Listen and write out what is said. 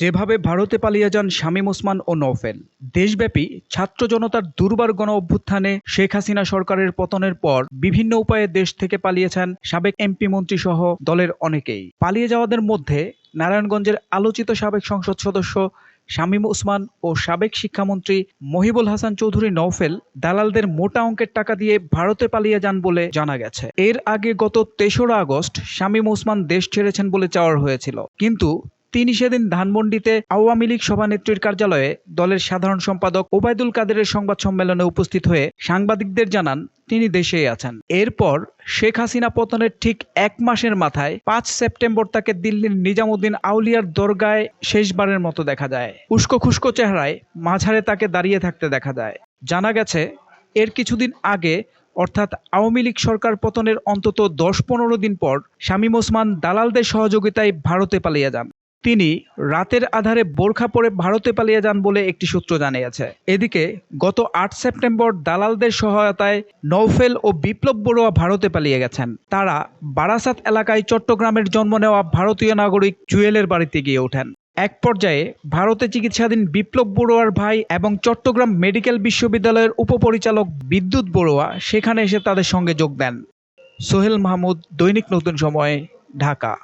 যেভাবে ভারতে পালিয়ে যান শামীম ওসমান ও নওফেল, দেশব্যাপী ছাত্র জনতার দুর্বার গণ অভ্যুত্থানে শেখ হাসিনা সরকারের পতনের পর বিভিন্ন উপায়ে দেশ থেকে পালিয়েছেন সাবেক এমপি মন্ত্রী সহ দলের অনেকেই। পালিয়ে যাওয়াদের মধ্যে নারায়ণগঞ্জের আলোচিত সাবেক সংসদ সদস্য শামীম ওসমান ও সাবেক শিক্ষামন্ত্রী মহিবুল হাসান চৌধুরী নওফেল দালালদের মোটা অঙ্কের টাকা দিয়ে ভারতে পালিয়ে যান বলে জানা গেছে। এর আগে গত তেসরা আগস্ট শামীম ওসমান দেশ ছেড়েছেন বলে চাওয়ার হয়েছিল। কিন্তু তিনি সেদিন ধানমন্ডিতে আওয়ামী লীগ সভানেত্রীর কার্যালয়ে দলের সাধারণ সম্পাদক ওবায়দুল কাদেরের সংবাদ সম্মেলনে উপস্থিত হয়ে সাংবাদিকদের জানান, তিনি দেশেই আছেন। এরপর শেখ হাসিনা পতনের ঠিক এক মাসের মাথায় পাঁচ সেপ্টেম্বর তাকে দিল্লির নিজামুদ্দিন আউলিয়ার দরগায় শেষবারের মতো দেখা যায়। উস্কো খুস্কো চেহারায় মাঝারে তাকে দাঁড়িয়ে থাকতে দেখা যায়। জানা গেছে, এর কিছুদিন আগে অর্থাৎ আওয়ামী লীগ সরকার পতনের অন্তত দশ পনেরো দিন পর শামীম ওসমান দালালদের সহযোগিতায় ভারতে পালিয়ে যান। তিনি রাতের আধারে বোরখা পরে ভারতে পালিয়ে যান বলে একটি সূত্র জানিয়েছে। এদিকে গত আট সেপ্টেম্বর দালালদের সহায়তায় নৌফেল ও বিপ্লব বড়ুয়া ভারতে পালিয়ে গেছেন। তারা বারাসাত এলাকায় চট্টগ্রামের জন্ম নেওয়া ভারতীয় নাগরিক জুয়েলের বাড়িতে গিয়ে ওঠেন। এক পর্যায়ে ভারতে চিকিৎসাধীন বিপ্লব বড়ুয়ার ভাই এবং চট্টগ্রাম মেডিকেল বিশ্ববিদ্যালয়ের উপপরিচালক বিদ্যুৎ বড়ুয়া সেখানে এসে তাদের সঙ্গে যোগ দেন। সোহেল মাহমুদ, দৈনিক নতুন সময়, ঢাকা।